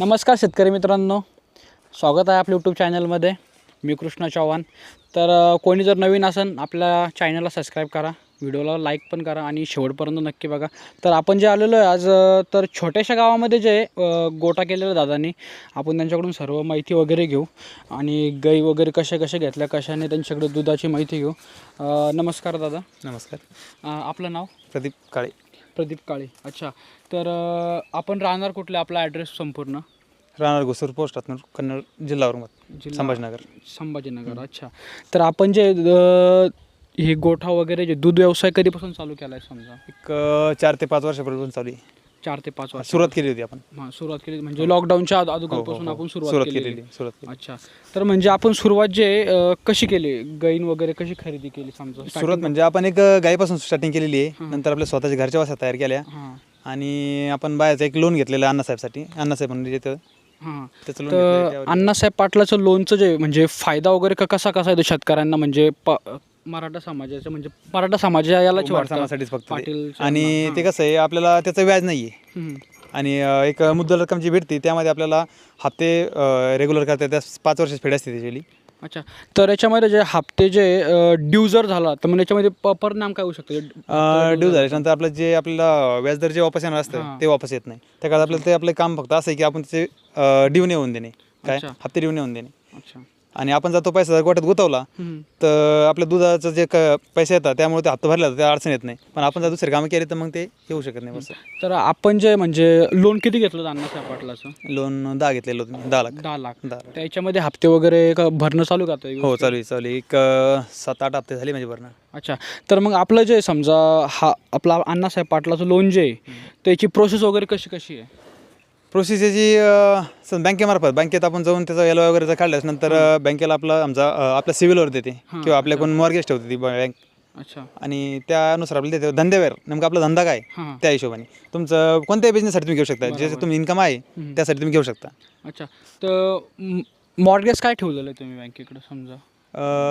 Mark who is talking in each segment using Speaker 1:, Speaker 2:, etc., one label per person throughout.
Speaker 1: नमस्कार शेतकरी मित्रांनो. स्वागत आहे आपल्या यूट्यूब चॅनलमध्ये मी कृष्णा चव्हाण तर कोणी जर नवीन असेल आपल्या चॅनलला सबस्क्राईब करा. व्हिडिओला लाईक पण करा आणि शेवटपर्यंत नक्की बघा. तर आपण जे आलेलो आहे आज तर छोट्याशा गावामध्ये जे गोटा केलेला दादांनी आपण त्यांच्याकडून सर्व माहिती वगैरे घेऊ आणि गाई वगैरे कशा कशा घेतल्या कशाने त्यांच्याकडे दुधाची माहिती घेऊ. नमस्कार दादा.
Speaker 2: नमस्कार.
Speaker 1: आपलं नाव?
Speaker 2: प्रदीप काळे.
Speaker 1: प्रदीप काळे. अच्छा. तर अ, आपण राहणार कुठले? आपला ॲड्रेस संपूर्ण.
Speaker 2: राहणार घुसूर पोस्ट हातनूर कन्नड जिल्हा औरंगाबाद
Speaker 1: जिल्हा
Speaker 2: संभाजीनगर.
Speaker 1: संभाजीनगर अच्छा. तर आपण जे अ, हे गोठा वगैरे जे दूध व्यवसाय कधीपासून चालू केला आहे समजा?
Speaker 2: एक अं, चार ते पाच वर्षापूर्वी चालू आहे.
Speaker 1: चार ते पाच वर्ष
Speaker 2: सुरुवात केली होती आपण.
Speaker 1: हां सुरुवात केली म्हणजे लॉकडाऊनच्या आद-
Speaker 2: हो, हो,
Speaker 1: अगोदरपासून
Speaker 2: हो.
Speaker 1: आपण सुरुवात
Speaker 2: केलेली. सुरुवात
Speaker 1: अच्छा. तर म्हणजे आपण सुरुवात जे अ, कशी केली? गाईन वगैरे कशी खरेदी केली समजा?
Speaker 2: सुरुवात म्हणजे आपण एक अं, गायीपासून स्टार्टिंग केलेली आहे. नंतर आपल्या स्वतःच्या घरच्या वासा तयार केल्या.
Speaker 1: हां.
Speaker 2: आणि आपण बायाचं एक लोन घेतलेलं अण्णासाहेबसाठी. अण्णासाहेब म्हणजे तिथं
Speaker 1: हां.
Speaker 2: त्याचं लोन
Speaker 1: तर अण्णासाहेब पाटलाचं लोनचं जे म्हणजे फायदा वगैरे क- कसा कसा येतो शेतकऱ्यांना? म्हणजे प मराठा समाजाचं म्हणजे मराठा समाज याला
Speaker 2: समाजासाठीच फक्त ते. आणि ते कसं आहे आपल्याला त्याचं व्याज नाही आहे आणि अं, एक मुद्दल रक्कम जी भेटते त्यामध्ये आपल्याला हप्ते रेग्युलर करता त्या पाच वर्षाची फेड असते त्याची.
Speaker 1: अच्छा. तर याच्यामध्ये जे हप्ते जे ड्यू जर झाला तर मग याच्यामध्ये प- परिणाम काय होऊ शकतो?
Speaker 2: ड्यू झाल्यानंतर आपलं जे आपल्याला व्याजदर जे वापस येणार असतं
Speaker 1: हां.
Speaker 2: ते वापस येत नाही. त्या काळात आपलं ते आपलं काम फक्त असं आहे की आपण त्याचे ड्यू नेऊन देणे. काय?
Speaker 1: अच्छा.
Speaker 2: हप्ते ड्यू नेऊन देणे.
Speaker 1: अच्छा.
Speaker 2: आणि आपण जर तो पैसा जर गोट्यात गुतवला. तर आपल्या दुधाचं जे क पैसे येतात त्यामुळे ते हप्ता भरला जातो, त्या अडचण येत नाही. पण आपण जर दुसरे कामं केले तर मग ते येऊ शकत नाही बस.
Speaker 1: तर आपण जे म्हणजे लोन किती घेतलं होतं अण्णासाहेब पाटलाचं?
Speaker 2: लोन दहा घेतलेलं होतं मी, दहा लाख.
Speaker 1: दहा लाख.
Speaker 2: दहा लाख.
Speaker 1: त्याच्यामध्ये हप्ते वगैरे का भरणं चालू का आता?
Speaker 2: हो चालू आहे चालू आहे. एक अं, सात आठ हप्ते झाले म्हणजे भरणं.
Speaker 1: अच्छा. तर मग आपलं जे समजा हा आपला अण्णासाहेब पाटलाचं लोन जे आहे त्याची प्रोसेस वगैरे कशी कशी आहे?
Speaker 2: प्रोसेस याची बँकेमार्फत बँकेत आपण जाऊन त्याचा एल वगैरे जर काढल्यास नंतर अं, बँकेला आपला आमचा अं, आपल्या सिव्हिलवर देते. किंवा आपल्याकडून मॉर्गेज ठेवते ती बँक
Speaker 1: अच्छा.
Speaker 2: आणि त्यानुसार आपल्याला देते. धंद्यावर नेमका आपला धंदा काय?
Speaker 1: हां.
Speaker 2: त्या हिशोबाने. तुमचं कोणत्याही बिझनेससाठी तुम्ही घेऊ शकता. जे तुम्ही इन्कम आहे त्यासाठी तुम्ही घेऊ शकता.
Speaker 1: अच्छा. तर मॉर्गेज काय ठेवलेलं आहे तुम्ही बँकेकडे समजा.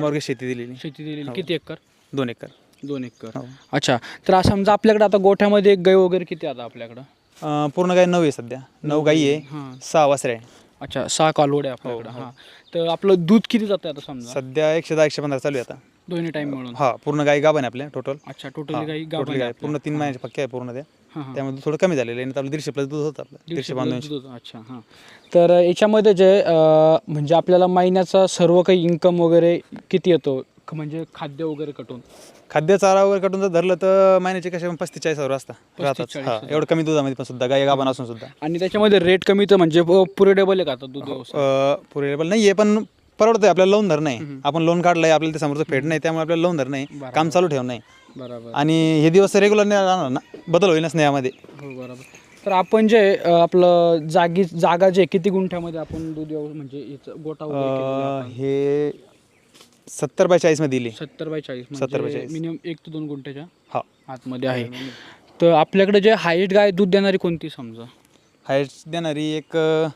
Speaker 2: मॉर्गेज शेती दिलेली.
Speaker 1: शेती दिलेली. किती एकर?
Speaker 2: दोन एकर.
Speaker 1: दोन एकर.
Speaker 2: हो.
Speaker 1: अच्छा. तर आज समजा आपल्याकडे आता गोठ्यामध्ये एक गाय वगैरे किती आता आपल्याकडं?
Speaker 2: अं, पूर्ण गाय नऊ आहे सध्या. नऊ गाई आहे.
Speaker 1: हां.
Speaker 2: सहा वासरे आहे.
Speaker 1: अच्छा सहा कालवड आहे आपल्याकडं. हां तर आपलं दूध किती जातं आता समजा?
Speaker 2: सध्या एकशे दहा एकशे पंधरा चालू आहे आता.
Speaker 1: दोन्ही टाईम मिळून.
Speaker 2: हा पूर्ण गाई गाभण आहे आपल्या टोटल
Speaker 1: अच्छा टोटली
Speaker 2: टोटल गाय पूर्ण तीन महिन्याचे पक्के आहे पूर्ण
Speaker 1: हां हां.
Speaker 2: त्यामध्ये थोडं कमी झालेलं आहे. नाही तर आपलं दीडशे प्लस दूध होतं आपलं. दीडशे बांधून
Speaker 1: दूध. अच्छा हां. तर याच्यामध्ये जे अं, म्हणजे आपल्याला महिन्याचा सर्व काही इन्कम वगैरे किती येतो? ख- म्हणजे खाद्य वगैरे कटून.
Speaker 2: खाद्य चारा वगैरे कटून जर धरलं तर महिन्याचे कसे पस्तीस चाळीस हजार असतात राहतात.
Speaker 1: 40
Speaker 2: हा एवढं कमी दुधामध्ये पण सुद्धा गाय गाभण असून सुद्धा.
Speaker 1: आणि त्याच्यामध्ये रेट कमी तर म्हणजे प- पुरे डबल आहे का आता दूध व्यवसाय?
Speaker 2: पुरेबल नाही आहे पण परवडतंय आपल्याला लोन धर नाही आपण लोन काढलंय आपल्याला ते समोरचं फेड नाही त्यामुळे आपल्याला लोन धर नाही काम चालू ठेव नाही
Speaker 1: बरोबर.
Speaker 2: आणि हे दिवस रेग्युलर नाही राहणार ना बदल होईलच नाही यामध्ये.
Speaker 1: हो बरोबर. तर आपण जे अं, आपलं जागी जागा जे किती गुंठ्यामध्ये आपण दूध म्हणजे याचं गोटा वगैरे केलेला आहे?
Speaker 2: अं, हे सत्तर बाय चाळीसमध्ये दिली.
Speaker 1: सत्तर बाय चाळीस
Speaker 2: 70 बाय
Speaker 1: म्हणजे
Speaker 2: 40.
Speaker 1: मिनिमम एक ते दोन गुंठ्याच्या
Speaker 2: हा.
Speaker 1: आतमध्ये आहे. तर आपल्याकडे जे हाईट गाय दूध देणारी कोणती समजा?
Speaker 2: हाईट देणारी एक अं,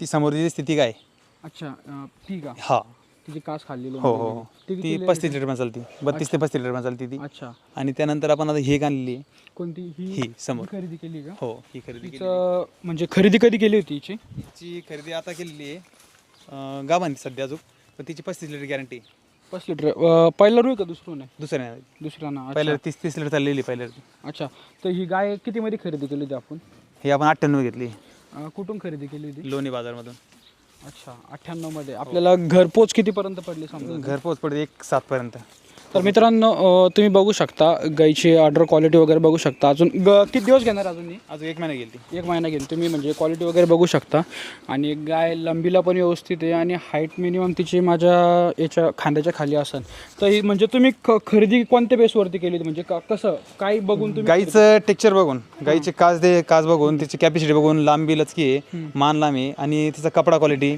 Speaker 2: ती समोरची स्थिती काय?
Speaker 1: अच्छा अं, ती का?
Speaker 2: हा.
Speaker 1: तिची कास खाल्ली
Speaker 2: हो हो हो.
Speaker 1: ती
Speaker 2: ती
Speaker 1: किती
Speaker 2: पस्तीस लिटर पण चालती बत्तीस ते पस्तीस लिटर पण चालती ती.
Speaker 1: अच्छा.
Speaker 2: आणि त्यानंतर आपण आता ही एक आणली.
Speaker 1: कोणती? ही
Speaker 2: ही समोर.
Speaker 1: खरेदी केली का?
Speaker 2: हो ही खरेदी केली.
Speaker 1: तिचं म्हणजे खरेदी कधी केली होती हिची?
Speaker 2: हिची खरेदी आता केलेली आहे. अं, गावांनी सध्या अजून. पण तिची पस्तीस लिटर गॅरंटी
Speaker 1: पाच लिटर. अं, पहिला का दुसरं नाही?
Speaker 2: दुसऱ्या
Speaker 1: दुसरा ना अच्छा.
Speaker 2: पहिल्या तीस तीस लिटर चाललेली पहिल्या
Speaker 1: अच्छा. तर ही गाय कितीमध्ये खरेदी केली होती आपण?
Speaker 2: ही आपण अठ्ठ्याण्णव घेतली.
Speaker 1: अं, कुठून खरेदी केली होती?
Speaker 2: लोणी बाजारमधून.
Speaker 1: अच्छा अठ्ठ्याण्णवमध्ये आपल्याला घरपोच किती पर्यंत पडली समजा?
Speaker 2: घरपोच पडते एक सातपर्यंत.
Speaker 1: तर मित्रांनो अं, तुम्ही बघू शकता गाईची ऑर्डर क्वालिटी वगैरे बघू शकता. अजून ग किती दिवस घेणार अजून ही?
Speaker 2: अजून एक महिना गेली
Speaker 1: एक महिना घेईल तुम्ही म्हणजे क्वालिटी वगैरे बघू शकता. आणि गाय लंबीला पण व्यवस्थित आहे आणि हाईट मिनिमम तिची माझ्या याच्या खांद्याच्या खाली असेल. तर ही म्हणजे तुम्ही ख खरेदी कोणत्या बेसवरती केली? म्हणजे क- कसं? काय बघून तुम्ही
Speaker 2: गाईचं टेक्चर बघून. गाईचे काच दे काच बघून तिची कॅपॅसिटी बघून लांबी लचकी आहे मान लांबी आहे आणि तिचा कपडा क्वालिटी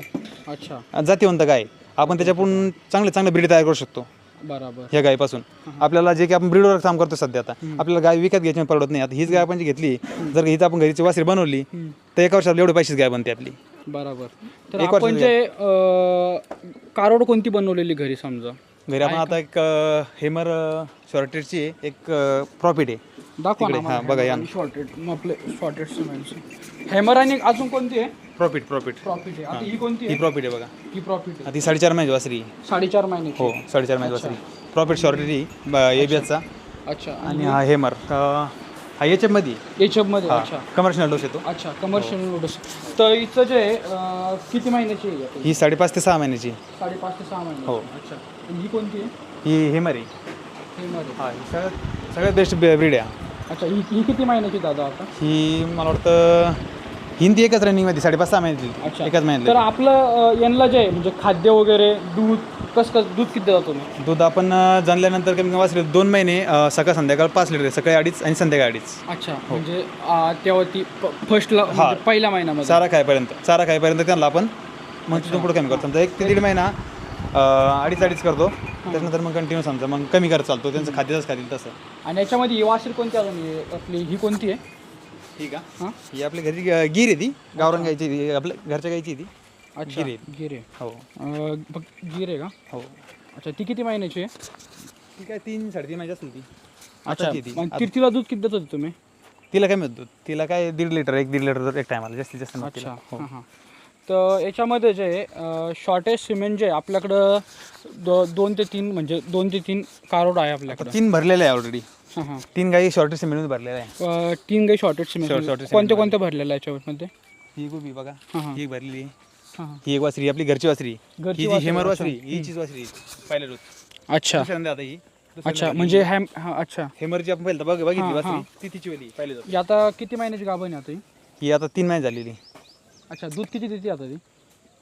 Speaker 1: अच्छा.
Speaker 2: जातीवंत गाय. आपण त्याच्याकडून चांगले चांगले ब्रीड तयार करू शकतो.
Speaker 1: बरोबर.
Speaker 2: ह्या गायपासून. आपल्याला जे की आपण ब्रीडवर काम करतो सध्या आता. आपल्याला गाय विकत घ्यायची परवडत नाही. आता हीच गाय आपण जी घेतली जर हीच आपण घरीची वासरी बनवली तर एका वर्षात एवढे पैसेच गाय बनते आपली.
Speaker 1: बरोबर. तर
Speaker 2: एक
Speaker 1: आपण जे अं, कारोड कोणती बनवलेली घरी समजा?
Speaker 2: घरी आपण आता एक अं, हेमर शॉर्टेजची एक प्रॉफिट आहे.
Speaker 1: दाखवा
Speaker 2: तिकडे, हा, बघा, या ना.
Speaker 1: शॉर्टेड आपले शॉर्टेड सिमेंटचे हॅमर आणि अजून कोणती आहे?
Speaker 2: प्रॉफिट प्रॉफिट
Speaker 1: प्रॉफिट आहे. आता ही. कोणती
Speaker 2: ही
Speaker 1: आहे
Speaker 2: प्रॉफिट आहे बघा.
Speaker 1: ही प्रॉफिट आहे.
Speaker 2: हा, ती साडेचार महिन्याची वासरी.
Speaker 1: साडेचार महिन्याची
Speaker 2: हो साडेचार महिन्याची वासरी. प्रॉफिट शॉर्टेडी एबीएसचा
Speaker 1: अच्छा.
Speaker 2: आणि हा हेमर हा एच मध्ये
Speaker 1: एच मध्ये अच्छा.
Speaker 2: कमर्शियल डोस येतो.
Speaker 1: अच्छा कमर्शियल नोटस तर हिचं जे आहे, अं, किती महिन्याची आहे आता?
Speaker 2: ही साडेपाच ते सहा महिन्याची.
Speaker 1: साडेपाच ते सहा महिने
Speaker 2: हो.
Speaker 1: अच्छा. आणि ही कोणती आहे?
Speaker 2: ही हेमर आहे.
Speaker 1: हे मध्ये
Speaker 2: हा ही सगळ्यात सगळ्यात बेस्ट ब्रीड आहे.
Speaker 1: अच्छा ही ही किती महिन्याची दादा आता?
Speaker 2: ही मला वाटतं हिंदी एकच रनिंगमध्ये साडेपाच सहा महिन्याची
Speaker 1: अच्छा.
Speaker 2: एकाच
Speaker 1: तर
Speaker 2: महिन्यात
Speaker 1: आपलं अं, यांना जे आहे म्हणजे खाद्य वगैरे दूध कसं कसं दूध किती देता तुम्ही?
Speaker 2: दूध आपण जाणल्यानंतर कमी कमी वासरे दोन महिने सकाळ संध्याकाळ पाच लिटर सकाळी अडीच आणि संध्याकाळी अडीच.
Speaker 1: अच्छा म्हणजे अं, तेव्हा ती फर्स्टला म्हणजे पहिल्या महिन्यामध्ये.
Speaker 2: चारा खायपर्यंत चारा खायपर्यंत त्यांना आपण मग तिथून पुढे कमी करतो. समजा एक ते दीड महिना अडीच अडीच करतो. त्याच्यानंतर मग कंटिन्यू समजा. मग कमी करत चालतो. त्यांचं खाद्यच खातील तसं.
Speaker 1: आणि याच्यामध्ये ही वासर कोणती अजून ही आपली ही कोणती आहे?
Speaker 2: ठीक आहे
Speaker 1: हां?
Speaker 2: ही आपली घरी ग- गीर आहे ती. गावरान गायची ती. आपल्या घरच्या गायची आहे ती.
Speaker 1: अच्छा
Speaker 2: गिरे.
Speaker 1: गिरे
Speaker 2: हो.
Speaker 1: अं, फक्त गिरे का?
Speaker 2: हो.
Speaker 1: अच्छा ती किती महिन्याची आहे?
Speaker 2: ती काय तीन साडेतीन महिन्याची असेल ती.
Speaker 1: अच्छा
Speaker 2: आताची आहे ती.
Speaker 1: मग ती- तिला दूध किती देत होते तुम्ही?
Speaker 2: तिला काय मिळतो तिला काय दीड लिटर एक दीड लिटर एक टायमाला जास्तीत जास्त
Speaker 1: अच्छा.
Speaker 2: हो.
Speaker 1: हां हां. तर याच्यामध्ये जे शॉर्टेज सिमेंट जे आपल्याकडं दो दोन ते तीन म्हणजे दोन ते तीन कारोड आहे आपल्याकडं.
Speaker 2: तीन भरलेले आहे ऑलरेडी
Speaker 1: हां हां.
Speaker 2: तीन गाई शॉर्टेज सिमेंटमध्ये भरलेल्या आहे.
Speaker 1: अं, तीन काही शॉर्टेज
Speaker 2: Short-
Speaker 1: सिमेंट
Speaker 2: shortage
Speaker 1: कोणते कोणते भरलेलं आहे याच्यामध्ये?
Speaker 2: ही गोबी बघा.
Speaker 1: हां हां.
Speaker 2: ही एक भरलेली. आहे.
Speaker 1: हां हां.
Speaker 2: ही एक वासरी आपली घरची वासरी.
Speaker 1: घरची
Speaker 2: ही जी
Speaker 1: वासरी,
Speaker 2: हेमर
Speaker 1: अच्छा.
Speaker 2: वासरी ही चीज वासरी. पहिल्या रोज
Speaker 1: अच्छा.
Speaker 2: दुसऱ्यांदा आता ही. दुसऱ्यांदा
Speaker 1: अच्छा
Speaker 2: भरली.
Speaker 1: म्हणजे हॅम हां अच्छा.
Speaker 2: हेमरची आपण बघ बघितली
Speaker 1: हां,
Speaker 2: वासरी. ती तिची वेली रोज
Speaker 1: ही आता किती महिन्याची गाभण आहे आता ही?
Speaker 2: ही आता तीन महिने झालेली.
Speaker 1: अच्छा दूध किती देते आता ती?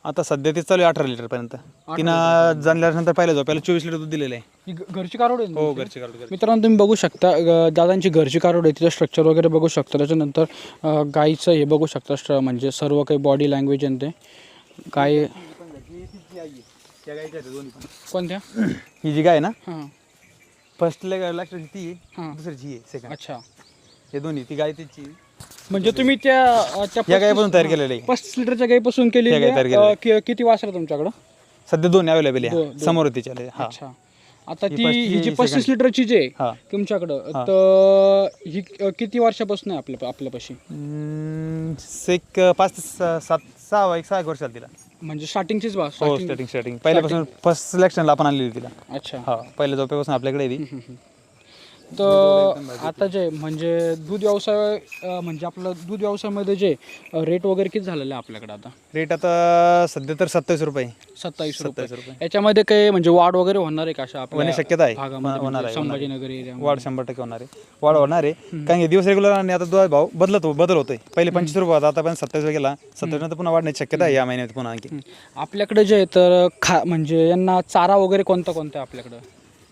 Speaker 2: आता सध्या ते चालू आहे अठरा लिटर पर्यंत. तिनं जाणल्यानंतर पहिल्या झोपायला चोवीस लिटर दूध दिलेलं आहे.
Speaker 1: ही घ- घरची कारोड आहे ना
Speaker 2: हो
Speaker 1: तुमची?
Speaker 2: घरची घरची.
Speaker 1: मित्रांनो तुम्ही बघू शकता दादांची घरची कारोड आहे तिचं स्ट्रक्चर वगैरे बघू शकता. त्याच्यानंतर अ, गाईचं हे बघू शकता स्ट्र म्हणजे सर्व काही बॉडी लँग्वेज आणि ते. गाय. कोणत्या?
Speaker 2: ही जी गाय आहे ना
Speaker 1: हां.
Speaker 2: फर्स्ट लास्टची ती आहे,
Speaker 1: हां.
Speaker 2: दुसरीची ही आहे सेकंड
Speaker 1: अच्छा.
Speaker 2: हे दोन्ही ती गाय त्याची
Speaker 1: म्हणजे तुम्ही त्या त्या
Speaker 2: या गायपासून तयार केलेलं. आहे
Speaker 1: पस्तीस लिटरच्या गाईपासून केली
Speaker 2: गाई तयार
Speaker 1: किती वासर तुमच्याकडं?
Speaker 2: सध्या दोन अवेलेबल आहे. समोर तिच्या हा.
Speaker 1: अच्छा. आता
Speaker 2: ही
Speaker 1: ती
Speaker 2: पस्तीस-
Speaker 1: ही जी
Speaker 2: ही
Speaker 1: पस्तीस लिटरची जी आहे
Speaker 2: हा.
Speaker 1: तुमच्याकडं तर ही अ, किती वर्षापासून आहे आपल्या आपल्यापाशी?
Speaker 2: हम्म, एक पाच ते स- सात सहा एक सहा एक वर्ष झाली तिला.
Speaker 1: म्हणजे स्टार्टिंगचीच बा
Speaker 2: हो
Speaker 1: starting-
Speaker 2: स्टार्टिंग स्टार्टिंग पहिल्यापासून फर्स्ट सिलेक्शनला आपण आणलेली तिला.
Speaker 1: अच्छा.
Speaker 2: हा पहिल्या झोपेपासून आपल्याकडे आहे ती.
Speaker 1: तर आता जे म्हणजे दूध व्यवसाय अ, म्हणजे आपलं दूध व्यवसायामध्ये जे रेट वगैरे किती झालेलं आहे आपल्याकडे आता?
Speaker 2: रेट आता सध्या तर सत्तावीस रुपये.
Speaker 1: सत्तावीस रुपये.
Speaker 2: सत्तावीस रुपये.
Speaker 1: याच्यामध्ये काही म्हणजे वाढ वगैरे होणार आहे का अशा
Speaker 2: होण्याची
Speaker 1: आपल्या
Speaker 2: शक्यता आहे.
Speaker 1: भागामध्ये?
Speaker 2: होणार
Speaker 1: म्हणजे. संभाजीनगर एरिया
Speaker 2: वाढ शंभर टक्के होणार आहे. वाढ होणार आहे. कारण की दिवस रेग्युलर आणि आता दुधा भाव बदलत बदल होतोय. पहिले पंचवीस रुपये होता आता पण सत्तावीस गेला. सत्तावीस नंतर पुन्हा वाढण्याची शक्यता आहे या महिन्यात पुन्हा आणखी.
Speaker 1: आपल्याकडे जे आहे तर खा म्हणजे यांना चारा वगैरे कोणता कोणता आहे आपल्याकडं?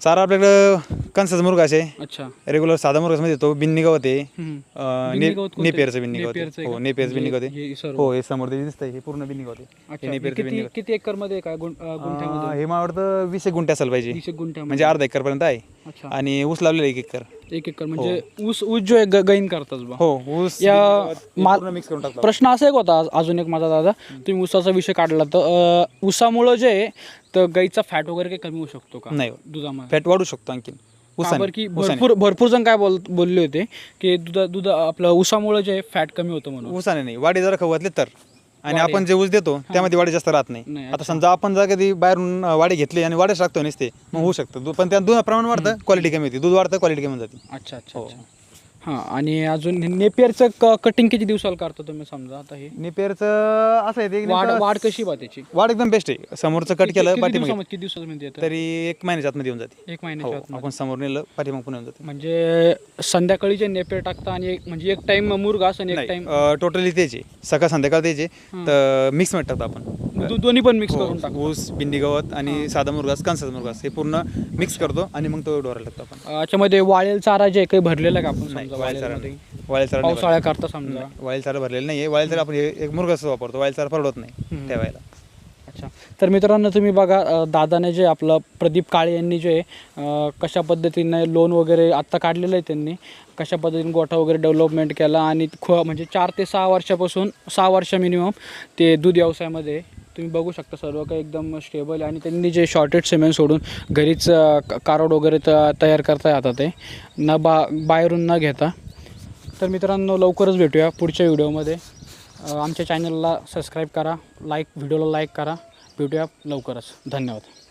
Speaker 2: चारा आपल्याकडं कणसाचा मुर्गा आहे
Speaker 1: अच्छा.
Speaker 2: रेग्युलर साधा मुर्गामध्ये येतो बिन्नी गवत
Speaker 1: हम्म.
Speaker 2: अं,
Speaker 1: बिन्नी गवत कोणतं?
Speaker 2: नेपियरचं बिन्नी गवत
Speaker 1: नेपियरचं
Speaker 2: आहे.
Speaker 1: आहे
Speaker 2: हो
Speaker 1: का?
Speaker 2: नेपियरचं बिन्नी गवत
Speaker 1: म्हणजे
Speaker 2: आहे.
Speaker 1: हे सर्व.
Speaker 2: हो हे समोर ते दिसतंय हे पूर्ण बिन्नी गवत आहे.
Speaker 1: अच्छा.
Speaker 2: हे नेपियरचं बिन्नी
Speaker 1: किती
Speaker 2: गवत
Speaker 1: किती एकरमध्ये काय गुं- अ, गुंठ्यामध्ये
Speaker 2: अं, हे मला वाटतं वीस एक गुंठे असायला पाहिजे.
Speaker 1: वीस एक गुंठ्यामध्ये.
Speaker 2: म्हणजे अर्धा एकर पर्यंत आहे.
Speaker 1: अच्छा.
Speaker 2: आणि ऊस लावलेला एक एकर.
Speaker 1: एक एकर म्हणजे ऊस ऊस जो गैन करतात बा.
Speaker 2: हो ऊस
Speaker 1: या मा-
Speaker 2: मिक्स करून टाकतो
Speaker 1: प्रश्न असा एक होता अजून एक माझा दादा तुम्ही ऊसाचा विषय काढला तर अ, ऊसामुळं जे आहे तर गाईचा फॅट वगैरे काही कमी होऊ शकतो का?
Speaker 2: नाही.
Speaker 1: दुधामध्ये
Speaker 2: फॅट वाढू शकतो आणखीन.
Speaker 1: का
Speaker 2: ऊसाने.
Speaker 1: बरं की भरपूर भरपूर जण काय बोल बोलले होते की दुधा दूध आपलं ऊसामुळं जे फॅट कमी होतं म्हणून.
Speaker 2: ऊसाने नाही वाढी जर खवतले तर. आणि आपण जे ऊस देतो त्यामध्ये वाढी जास्त राहत
Speaker 1: नाही,
Speaker 2: नाही आता समजा आपण जर कधी बाहेरून अं, वाढी घेतली आणि वाढच टाकतो नसते मग होऊ शकतं. दू- पण त्या दूध प्रमाण वाढतं क्वालिटी कमी होती. दूध वाढतं क्वालिटी कमी जाते.
Speaker 1: अच्छा अच्छा अच्छा. हां आणि अजून नेपियरचं कटिंग किती दिवसाला करता तुम्ही समजा आता हे?
Speaker 2: नेपेरचं असं आहे ते
Speaker 1: वाढ वाढ कशी बा त्याची?
Speaker 2: वाढ एकदम बेस्ट आहे. समोरचं कट केलं
Speaker 1: किती
Speaker 2: पाठीमागे.
Speaker 1: दिवसामध्ये किती दिवसामध्ये येतं?
Speaker 2: तरी एक महिन्याच्या आतमध्ये येऊन जाते.
Speaker 1: एक
Speaker 2: हो
Speaker 1: महिन्याच्या आतमध्ये.
Speaker 2: आपण समोर नेलं पाठीमाग पुन्हा येऊन जाते.
Speaker 1: म्हणजे संध्याकाळी जे नेपेर टाकता आणि एक म्हणजे एक टाइम मुरगास आणि एक टाइम
Speaker 2: टोटली आहे. सकाळ संध्याकाळ आहे. तर मिक्समध्ये टाकतो आपण.
Speaker 1: दोन्ही पण मिक्स
Speaker 2: हो,
Speaker 1: करून टाकतो
Speaker 2: ऊस बिंडी गवत आणि साधा मुरगास कंसाचा मुरगास हे पूर्ण मिक्स करतो आणि मग तो डोरायला टाकतो आपण.
Speaker 1: याच्यामध्ये वाळेल चारा जे काही भरलेला आहे का आपण
Speaker 2: नाही
Speaker 1: समजा
Speaker 2: वाईल चारा
Speaker 1: वाळेलमध्ये?
Speaker 2: नाही. वाईल चारा नाही
Speaker 1: पावसाळ्या करता समजा.
Speaker 2: भरलेला. वाईल चारा भरलेला नाही वाईल चारा आपण हे एक मुरगास वापरतो. वाईल चारा परवडत नाही ठेवायला.
Speaker 1: अच्छा. तर मित्रांनो तुम्ही बघा अ, दादाने जे आपलं प्रदीप काळे यांनी जे अ, कशा पद्धतीने लोन वगैरे आत्ता काढलेलं आहे त्यांनी कशा पद्धतीने गोठा वगैरे डेव्हलपमेंट केला आणि ख म्हणजे चार ते सहा वर्षापासून सहा वर्ष मिनिमम ते दूध व्यवसायामध्ये तुम्ही बघू शकता सर्व काही एकदम स्टेबल आणि त्यांनी जे शॉर्टेड सिमेंट सोडून घरीच अ, कारोड वगैरे त तयार करता आता ते. न बा बाहेरून न घेता. तर मित्रांनो लवकरच भेटूया पुढच्या व्हिडिओमध्ये. आमच्या चॅनलला सबस्क्राईब करा लाईक व्हिडिओला लाईक करा. भेटूया लवकरच. धन्यवाद.